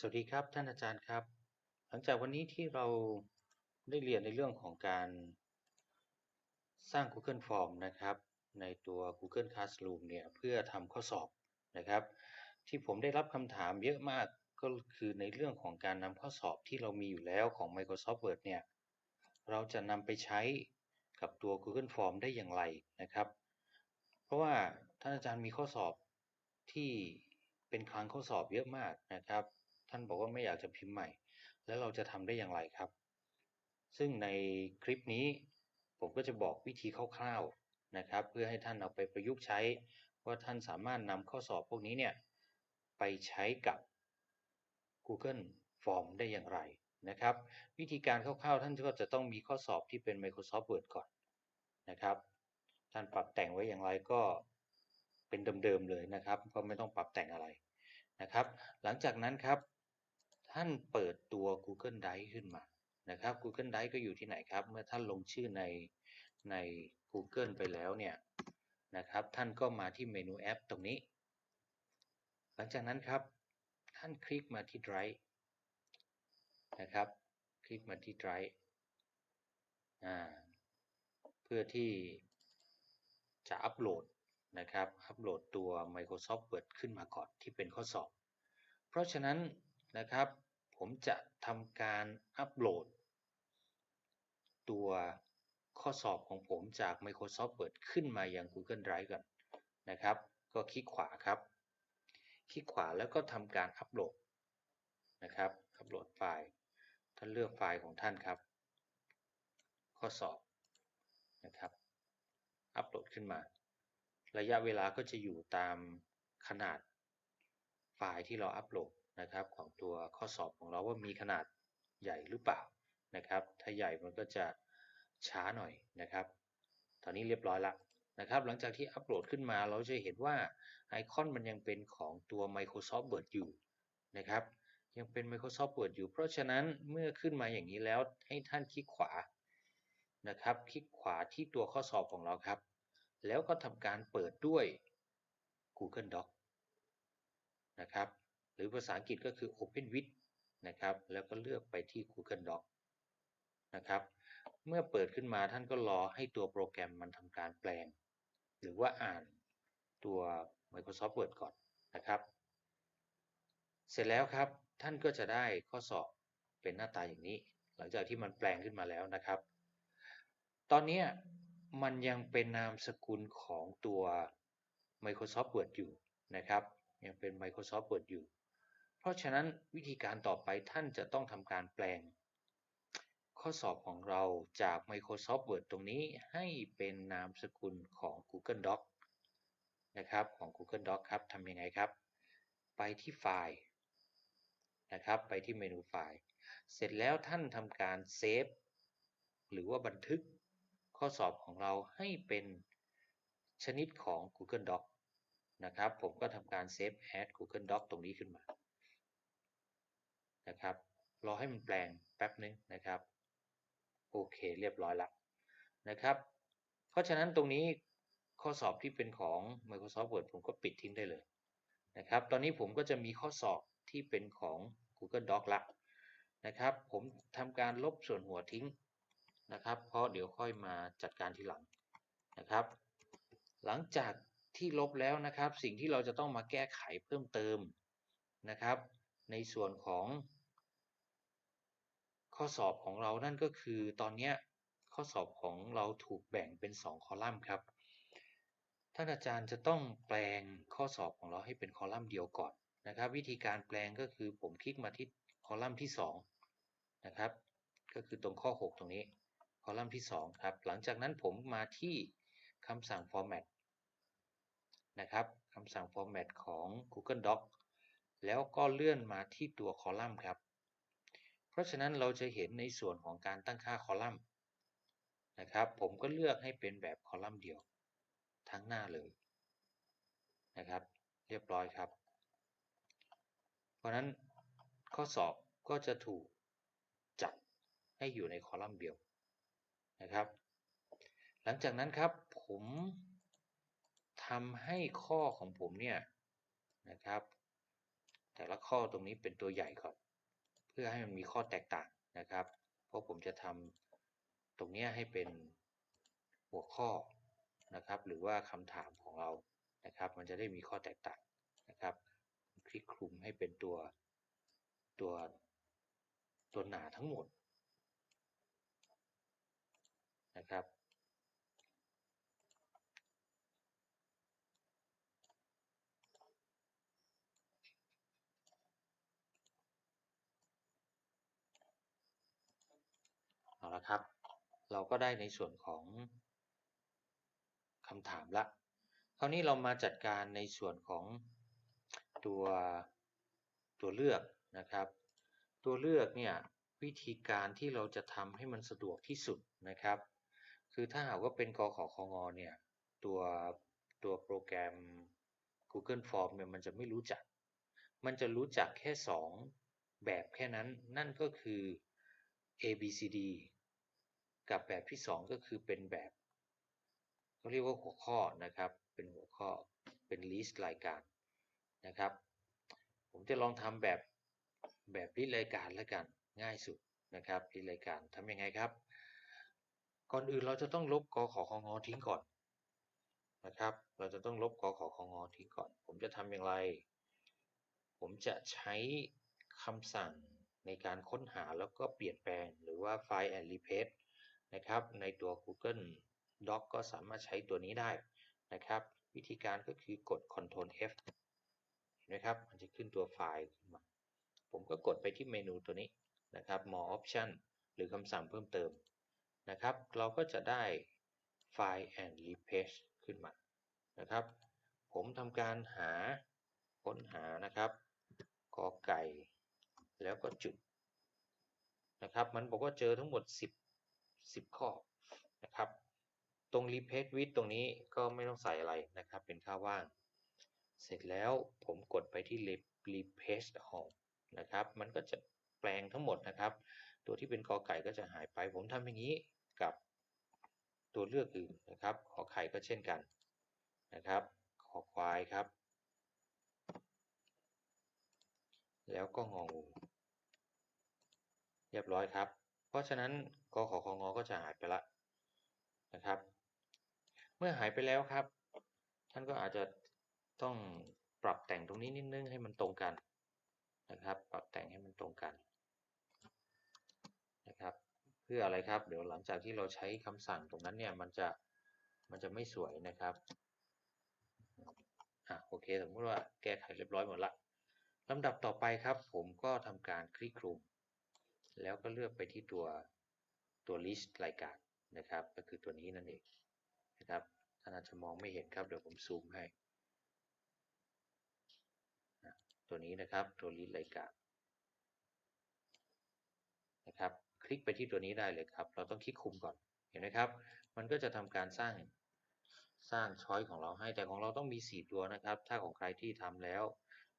สวัสดีครับท่านอาจารย์ครับ หลังจากวันนี้ที่เราได้เรียนในเรื่องของการสร้าง Google Form นะครับ ในตัว Google Classroom เนี่ยเพื่อทำข้อสอบนะครับ ที่ผมได้รับคำถามเยอะมากก็คือในเรื่องของการนำข้อสอบที่เรามีอยู่แล้วของ Microsoft Word เนี่ยเราจะนำไปใช้กับตัว Google Form ได้อย่างไรนะครับ เพราะว่าท่านอาจารย์มีข้อสอบที่เป็นคลังข้อสอบเยอะมากนะครับ ท่านบอกว่าไม่อยากจะพิมพ์ใหม่ แล้วเราจะทำได้อย่างไรครับ ซึ่งในคลิปนี้ผมก็จะบอกวิธีคร่าวๆนะครับ เพื่อให้ท่านเอาไปประยุกต์ใช้ ว่าท่านสามารถนำข้อสอบพวกนี้เนี่ยไปใช้กับ Google Form ได้อย่างไรนะครับ วิธีการคร่าวๆ ท่านก็จะต้องมีข้อสอบที่เป็น Microsoft Word ก่อนนะครับ ท่านปรับแต่งไว้อย่างไรก็เป็นเดิมๆเลยนะครับ ก็ไม่ต้องปรับแต่งอะไรนะครับ หลังจากนั้นครับ ท่านเปิดตัว Google Drive ขึ้นมานะครับ Google Drive ก็อยู่ที่ไหนครับ เมื่อท่านลงชื่อในใน Google ไปแล้วเนี่ยนะครับ ท่านก็มาที่เมนูแอปตรงนี้ หลังจากนั้นครับ ท่านคลิกมาที่ Drive นะครับ คลิกมาที่ Drive อ่าเพื่อที่จะอัปโหลดนะครับ อัปโหลดตัว Microsoft Word ขึ้นมาก่อนที่เป็นข้อสอบ เพราะฉะนั้น นะครับ ผมจะทำการอัปโหลด ตัวข้อสอบของผมจาก Microsoft Word ขึ้นมาอยัง Google Drive ก่อนนะครับ ก็คลิกขวาครับ คลิกขวาแล้วก็ทำการอัปโหลดนะครับ อัปโหลดไฟล์ ท่านเลือกไฟล์ของท่านครับ ข้อสอบนะครับ อัปโหลดขึ้นมา ระยะเวลาก็จะอยู่ตามขนาดไฟล์ที่เราอัปโหลด นะครับของตัวข้อสอบของเราว่ามีขนาดใหญ่หรือเปล่านะครับ ถ้าใหญ่มันก็จะช้าหน่อยนะครับ ตอนนี้เรียบร้อยแล้วนะครับ หลังจากที่อัปโหลดขึ้นมาเราจะเห็นว่าไอคอนมันยังเป็นของตัว Microsoft Word อยู่นะครับ ยังเป็น Microsoft Word อยู่ เพราะฉะนั้นเมื่อขึ้นมาอย่างนี้แล้วให้ท่านคลิกขวานะครับ คลิกขวาที่ตัวข้อสอบของเราครับ แล้วก็ทำการเปิดด้วย Google Doc นะครับ หรือภาษาอังกฤษก็คือ Open with นะครับ แล้วก็เลือกไปที่ Google Doc นะครับ เมื่อเปิดขึ้นมาท่านก็รอให้ตัวโปรแกรมมันทำการแปลง หรือว่าอ่านตัว Microsoft Word ก่อนนะครับ เสร็จแล้วครับท่านก็จะได้ข้อสอบเป็นหน้าตาอย่างนี้ หลังจากที่มันแปลงขึ้นมาแล้วนะครับ ตอนนี้มันยังเป็นนามสกุลของตัว Microsoft Word อยู่นะครับ ยังเป็น Microsoft Word อยู่ เพราะฉะนั้นวิธีการต่อไปท่านจะต้องทำการแปลง ข้อสอบของเราจาก Microsoft Word ตรงนี้ให้เป็นนามสกุลของ Google Doc นะครับของ Google Doc ครับทำยังไงครับ ไปที่ไฟล์นะครับไปที่เมนูไฟล์ เสร็จแล้วท่านทำการเซฟหรือว่าบันทึกข้อสอบของเราให้เป็นชนิดของ Google Doc นะครับ ผมก็ทำการเซฟ add Google Doc ตรงนี้ขึ้นมา นะครับ รอให้มันแปลงแป๊บนึงนะครับ โอเคเรียบร้อยแล้วนะครับ เพราะฉะนั้นตรงนี้ข้อสอบที่เป็นของ Microsoft Word ผมก็ปิดทิ้งได้เลยนะครับ ตอนนี้ผมก็จะมีข้อสอบที่เป็นของ Google Doc ละนะครับ ผมทำการลบส่วนหัวทิ้งนะครับ เพราะเดี๋ยวค่อยมาจัดการทีหลังนะครับ หลังจากที่ลบแล้วนะครับ สิ่งที่เราจะต้องมาแก้ไขเพิ่มเติมนะครับ ในส่วนของ ข้อสอบของเรานั่นก็คือตอนนี้ข้อสอบของเราถูกแบ่งเป็น 2 คอลัมน์ครับ ท่านอาจารย์จะต้องแปลงข้อสอบของเราให้เป็นคอลัมน์เดียวก่อนนะครับ วิธีการแปลงก็คือผมคลิกมาที่คอลัมน์ที่2นะครับ ก็คือตรงข้อ 6 ตรงนี้ คอลัมน์ที่ 2 ครับ หลังจากนั้นผมมาที่คำสั่ง format นะครับคำสั่ง format ของ Google Doc แล้วก็เลื่อนมาที่ตัวคอลัมน์ครับ ราะฉะนั้นเราจะเห็นในส่วนของการตั้งค่าคอลัมน์นะครับ ผมก็เลือกให้เป็นแบบคอลัมน์เดียว ทั้งหน้าเลยนะครับ เรียบร้อยครับ เพราะนั้นข้อสอบก็จะถูกจัดให้อยู่ในคอลัมน์เดียวนะครับ หลังจากนั้นครับผมทำให้ข้อของผมเนี่ยนะครับ แต่ละข้อตรงนี้เป็นตัวใหญ่ก่อน พื่อให้มันมีข้อแตกต่างนะครับ เพราะผมจะทำตรงนี้ให้เป็นหัวข้อนะครับ หรือว่าคำถามของเรานะครับ มันจะได้มีข้อแตกต่างนะครับ คลิกคลุมให้เป็นตัวตัวตัวหนาทั้งหมดนะครับ เอาละครับ เราก็ได้ในส่วนของคำถามละ คราวนี้เรามาจัดการในส่วนของตัวตัวเลือกนะครับ ตัวเลือกเนี่ยวิธีการที่เราจะทำให้มันสะดวกที่สุดนะครับ คือถ้าหากว่าเป็นกขอของอเนี่ยตัวตัวโปรแกรม Google Form เนี่ยมันจะไม่รู้จัก มันจะรู้จักแค่ 2 แบบแค่นั้น นั่นก็คือ A B C D กับแบบที่ 2 ก็คือเป็นแบบเขาเรียกว่าหัวข้อนะครับ เป็นหัวข้อเป็น list รายการนะครับ ผมจะลองทำแบบแบบ list รายการแล้วกันง่ายสุดนะครับ list รายการทำยังไงครับ ก่อนอื่นเราจะต้องลบกขอของอทิ้งก่อนนะครับ เราจะต้องลบกขอของอทิ้งก่อน ผมจะทำอย่างไร ผมจะใช้คำสั่งในการค้นหาแล้วก็เปลี่ยนแปลงหรือว่า Find and Replace นะครับ ในตัว Google Doc ก็สามารถใช้ตัวนี้ได้นะครับ วิธีการก็คือกด Ctrl F เห็นไหมครับ มันจะขึ้นตัวไฟล์ขึ้นมา ผมก็กดไปที่เมนูตัวนี้นะครับ More Option หรือคำสั่งเพิ่มเติมนะครับ เราก็จะได้ Find and Replace ขึ้นมานะครับ ผมทำการหาค้นหานะครับกอไก่ แล้วก็จุดนะครับ มันบอกว่าเจอทั้งหมด 10 10 ข้อนะครับ ตรง replace with ตรงนี้ก็ไม่ต้องใส่อะไรนะครับ เป็นค่าว่าง เสร็จแล้วผมกดไปที่ replace all นะครับ มันก็จะแปลงทั้งหมดนะครับ ตัวที่เป็นกอไก่ก็จะหายไป ผมทำอย่างนี้กับตัวเลือกอื่นนะครับ ขอไข่ก็เช่นกันนะครับ ขอควายครับ แล้วก็งองูเรียบร้อยครับ เพราะฉะนั้นกขอขงก็จะหายไปละนะครับ เมื่อหายไปแล้วครับ ท่านก็อาจจะต้องปรับแต่งตรงนี้นิดนึงให้มันตรงกันนะครับ ปรับแต่งให้มันตรงกันนะครับ เพื่ออะไรครับ เดี๋ยวหลังจากที่เราใช้คำสั่งตรงนั้นเนี่ยมันจะมันจะไม่สวยนะครับอะโอเคสมมติว่าแก้ไขเรียบร้อยหมดละลำดับต่อไปครับ ผมก็ทำการคลิกคลุม แล้วก็เลือกไปที่ตัวตัว list รายการนะครับ ก็คือตัวนี้นั่นเองนะครับท่านอาจจะมองไม่เห็นครับ เดี๋ยวผมซูมให้ ตัวนี้นะครับ ตัว list รายการนะครับ คลิกไปที่ตัวนี้ได้เลยครับ เราต้องคลิกคุมก่อน เห็นไหมครับ มันก็จะทำการสร้างสร้างช้อยของเราให้ แต่ของเราต้องมี 4 ตัวนะครับ ถ้าของใครที่ทำแล้ว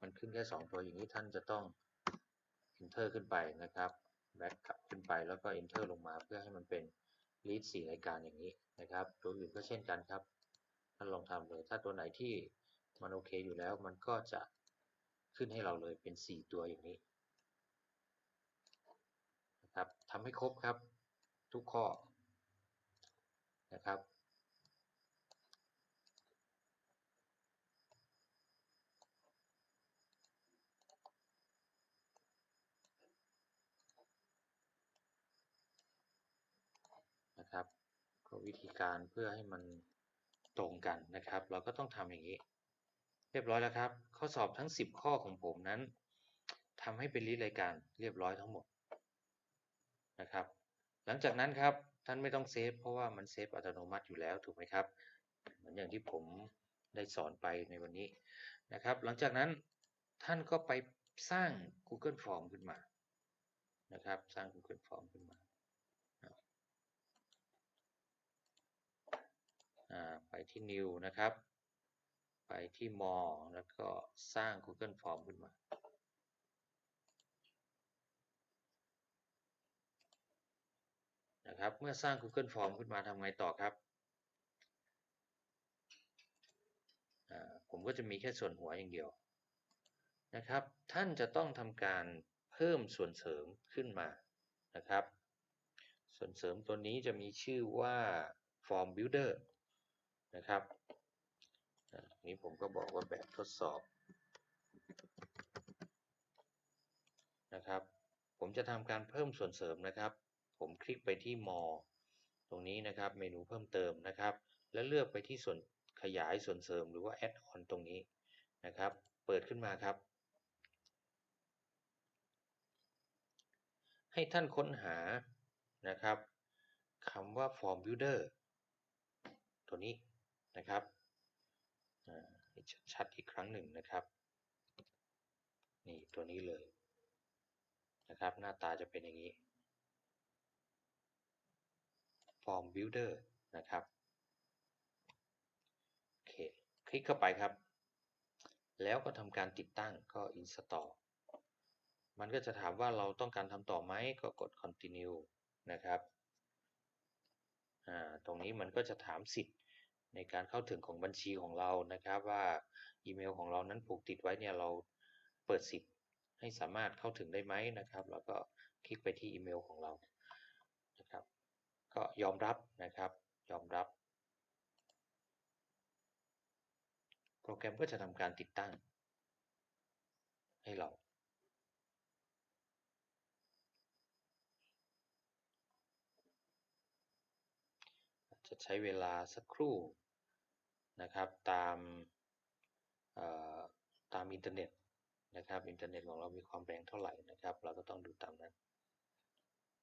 มันขึ้นแค่ 2 ตัวอย่างนี้ท่านจะต้อง enter ขึ้นไปนะครับ back กขึ้นไปแล้วก็ enter ลงมาเพื่อให้มันเป็น list 4รายการอย่างนี้นะครับตัวอื่นก็เช่นกันครับท่านลองทำเลย ถ้าตัวไหนที่มันโอเคอยู่แล้วมันก็จะขึ้นให้เราเลยเป็น 4 ตัวอย่างนี้นะครับทำให้ครบครับทุกข้อนะครับ ก็วิธีการเพื่อให้มันตรงกันนะครับ เราก็ต้องทำอย่างนี้ เรียบร้อยแล้วครับ ข้อสอบทั้ง 10 ข้อของผมนั้นทำให้เป็นลิสต์รายการเรียบร้อยทั้งหมดนะครับ หลังจากนั้นครับท่านไม่ต้องเซฟเพราะว่ามันเซฟอัตโนมัติอยู่แล้วถูกไหมครับ เหมือนอย่างที่ผมได้สอนไปในวันนี้นะครับ หลังจากนั้นท่านก็ไปสร้าง Google Form ขึ้นมานะครับ สร้าง Google Form ขึ้นมา ไปที่ New นะครับ ไปที่ More แล้วก็สร้าง Google Form ขึ้นมา นะครับ เมื่อสร้าง Google Form ขึ้นมาทำไงต่อครับ ผมก็จะมีแค่ส่วนหัวอย่างเดียวนะครับ ท่านจะต้องทำการเพิ่มส่วนเสริมขึ้นมานะครับ ส่วนเสริมตัวนี้จะมีชื่อว่า Form Builder นะครับอ่านี้ผมก็บอกว่าแบบทดสอบนะครับ ผมจะทำการเพิ่มส่วนเสริมนะครับ ผมคลิกไปที่ More ตรงนี้นะครับ เมนูเพิ่มเติมนะครับ แล้วเลือกไปที่ส่วนขยายส่วนเสริมหรือว่า Add on ตรงนี้นะครับ เปิดขึ้นมาครับ ให้ท่านค้นหานะครับคำว่า Form Builder ตัวนี้ นะครับอ่าให้ชัดๆอีกครั้งหนึ่งนะครับ นี่ตัวนี้เลยนะครับ หน้าตาจะเป็นอย่างนี้ Form Builder นะครับโอเคคลิกเข้าไปครับ แล้วก็ทำการติดตั้งก็ install มันก็จะถามว่าเราต้องการทำต่อไหมก็กด continue นะครับอ่าตรงนี้มันก็จะถามสิทธิ์ ในการเข้าถึงของบัญชีของเรานะครับ ว่าอีเมลของเรานั้นผูกติดไว้เนี่ยเราเปิดสิทธิ์ให้สามารถเข้าถึงได้ไหมนะครับ แล้วก็คลิกไปที่อีเมลของเรานะครับ ก็ยอมรับนะครับ ยอมรับ โปรแกรมก็จะทำการติดตั้งให้เรา จะใช้เวลาสักครู่นะครับตามเอ่อตามอินเทอร์เน็ตนะครับอินเทอร์เน็ตของเรามีความแรงเท่าไหร่นะครับ เราก็ต้องดูตามนั้น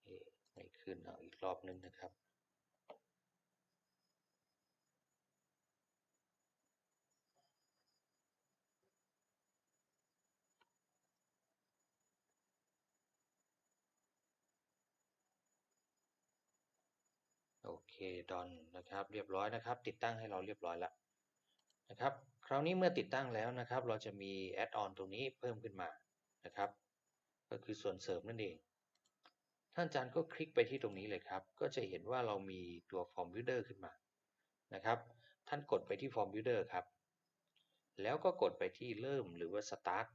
เอ๊ะไม่ขึ้นเอาอีกรอบนึงนะครับ เคดอนนะครับ เรียบร้อยนะครับ ติดตั้งให้เราเรียบร้อยแล้วนะครับ คราวนี้เมื่อติดตั้งแล้วนะครับ เราจะมีแอดออนตรงนี้เพิ่มขึ้นมานะครับ ก็คือส่วนเสริมนั่นเอง ท่านอาจารย์ก็คลิกไปที่ตรงนี้เลยครับ ก็จะเห็นว่าเรามีตัว Form Builder ขึ้นมานะครับ ท่านกดไปที่ Form Builder ครับ แล้วก็กดไปที่เริ่มหรือว่า Start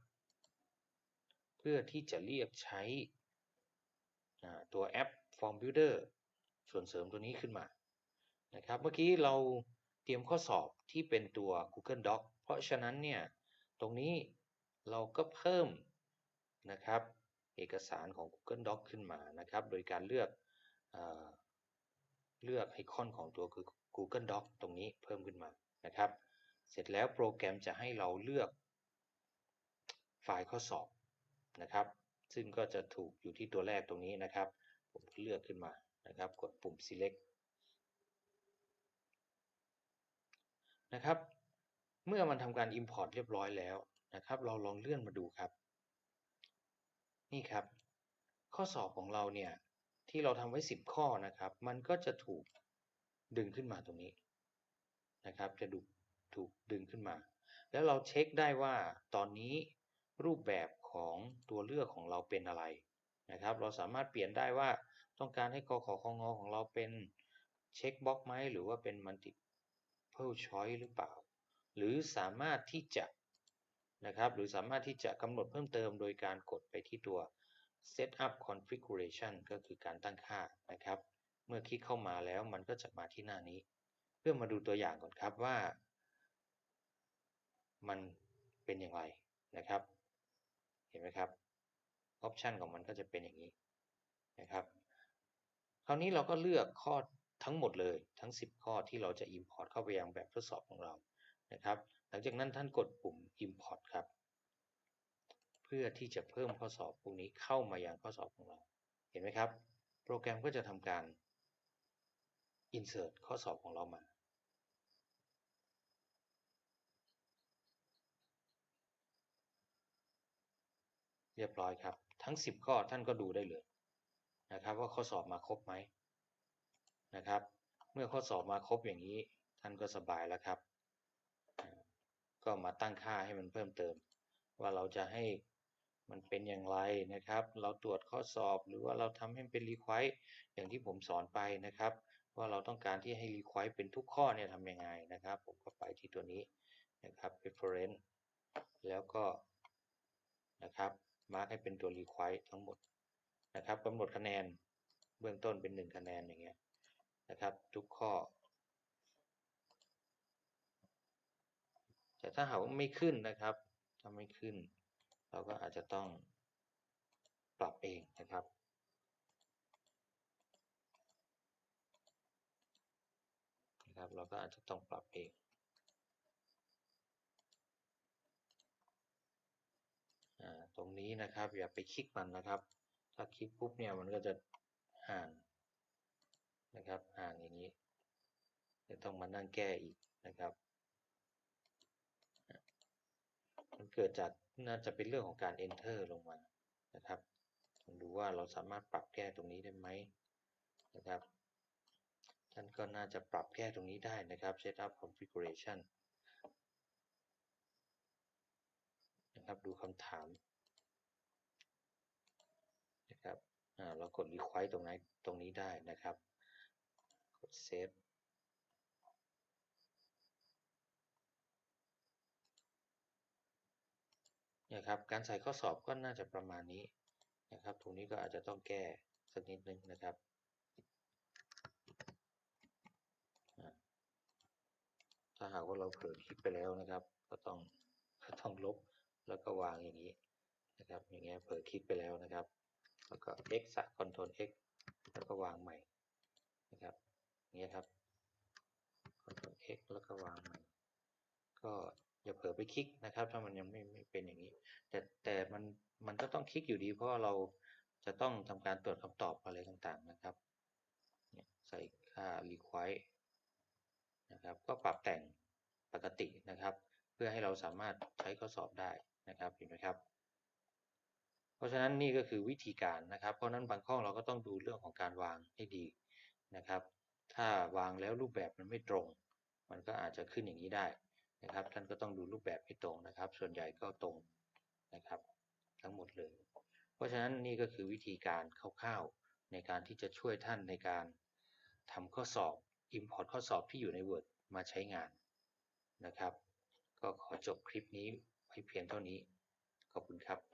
เพื่อที่จะเรียกใช้ตัวแอป Form Builder ส่วนเสริมตัวนี้ขึ้นมานะครับเมื่อกี้เราเตรียมข้อสอบที่เป็นตัว Google Doc เพราะฉะนั้นเนี่ยตรงนี้เราก็เพิ่มนะครับเอกสารของ Google Doc ขึ้นมานะครับ โดยการเลือกเอเลือกไอคอนของตัวคือ Google Doc ตรงนี้เพิ่มขึ้นมานะครับ เสร็จแล้วโปรแกรมจะให้เราเลือกไฟล์ข้อสอบนะครับ ซึ่งก็จะถูกอยู่ที่ตัวแรกตรงนี้นะครับ ผมเลือกขึ้นมา นะครับ กดปุ่ม select นะครับ เมื่อมันทำการ import เรียบร้อยแล้วนะครับ เราลองเลื่อนมาดูครับ นี่ครับ ข้อสอบของเราเนี่ยที่เราทำไว้ 10 ข้อนะครับ มันก็จะถูกดึงขึ้นมาตรงนี้นะครับ จะดูถูกดึงขึ้นมา แล้วเราเช็คได้ว่าตอนนี้รูปแบบของตัวเลือกของเราเป็นอะไรนะครับ เราสามารถเปลี่ยนได้ว่า ต้องการให้กขอคงอของเราเป็นเช็คบ็อกไหมหรือว่าเป็น multiple choice หรือเปล่า หรือสามารถที่จะนะครับหรือสามารถที่จะกำหนดเพิ่มเติมโดยการกดไปที่ตัว setup configuration ก็คือการตั้งค่านะครับ เมื่อคลิกเข้ามาแล้วมันก็จะมาที่หน้านี้ เพื่อมาดูตัวอย่างก่อนครับว่า มันเป็นอย่างไรนะครับ เห็นไหมครับออปชันของมันก็จะเป็นอย่างนี้นะครับ ราวนี้เราก็เลือกข้อทั้งหมดเลยทั้ง 10 ข้อที่เราจะ Import เข้าไปยังแบบทดสอบของเรานะครับ หลังจากนั้นท่านกดปุ่ม Import ครับ เพื่อที่จะเพิ่มข้อสอบพวกนี้เข้ามายังข้อสอบของเรา เห็นไหมครับ โปรแกรมก็จะทำการ Insert ข้อสอบของเรามาเรียบร้อยครับ ทั้ง 10 ข้อท่านก็ดูได้เลย นะครับว่าข้อสอบมาครบไหมนะครับ เมื่อข้อสอบมาครบอย่างนี้ท่านก็สบายแล้วครับ ก็มาตั้งค่าให้มันเพิ่มเติม ว่าเราจะให้มันเป็นอย่างไรนะครับ เราตรวจข้อสอบหรือว่าเราทำให้มันเป็น require อย่างที่ผมสอนไปนะครับ ว่าเราต้องการที่ให้ require เป็นทุกข้อเนี่ยทำยังไงนะครับ ผมก็ไปที่ตัวนี้นะครับ reference แล้วก็นะครับมาร์กให้เป็นตัว require ทั้งหมด นะครับกำหนดคะแนนเบื้องต้นเป็นหนึ่งคะแนนอย่างเงี้ยนะครับ ทุกข้อ แต่ถ้าหากว่าไม่ขึ้นนะครับถ้าไม่ขึ้น เราก็อาจจะต้องปรับเองนะครับนะครับ เราก็อาจจะต้องปรับเองอ่าตรงนี้นะครับอย่าไปคลิกมันนะครับ ถ้าคลิกปุ๊บเนี่ยมันก็จะห่างนะครับห่างอย่างนี้จะต้องมานั่งแก้อีกนะครับ มันเกิดจากน่าจะเป็นเรื่องของการ enter ลงมานะครับลองดูว่าเราสามารถปรับแก้ตรงนี้ได้ไหมนะครับท่านก็น่าจะปรับแก้ตรงนี้ได้นะครับ setup configuration นะครับดูคำถามนะครับอ่า เรากด require ตรงไหนตรงนี้ได้นะครับ กด save เนี่ยครับการใส่ข้อสอบก็น่าจะประมาณนี้นะครับ ตรงนี้ก็อาจจะต้องแก้สักนิดนึงนะครับถ้าหากว่าเราเผลอคลิกไปแล้วนะครับ ก็ต้องก็ต้องลบแล้วก็วางอย่างนี้นะครับ อย่างเงี้ยเผลอคลิกไปแล้วนะครับ แล้วก็ x ซะ Ctrl X แล้วก็วางใหม่นะครับอย่างเงี้ยครับ Ctrl X แล้วก็วางใหม่ ก็อย่าเผลอไปคลิกนะครับ ถ้ามันยังไม่ไม่เป็นอย่างนี้ แต่แต่มันมันก็ต้องคลิกอยู่ดีเพราะเราจะต้องทำการตรวจคำตอบอะไรต่างๆนะครับใส่ค่า require นะครับ ก็ปรับแต่งปกตินะครับ เพื่อให้เราสามารถใช้ข้อสอบได้นะครับเห็นไหมครับ เพราะฉะนั้นนี่ก็คือวิธีการนะครับ เพราะนั้นบางข้อเราก็ต้องดูเรื่องของการวางให้ดีนะครับ ถ้าวางแล้วรูปแบบมันไม่ตรง มันก็อาจจะขึ้นอย่างนี้ได้นะครับ ท่านก็ต้องดูรูปแบบให้ตรงนะครับ ส่วนใหญ่ก็ตรงนะครับ ทั้งหมดเลย เพราะฉะนั้นนี่ก็คือวิธีการคร่าวๆในการที่จะช่วยท่านในการทำข้อสอบ Import ข้อสอบที่อยู่ใน Word มาใช้งานนะครับ ก็ขอจบคลิปนี้ไว้เพียงเท่านี้ ขอบคุณครับ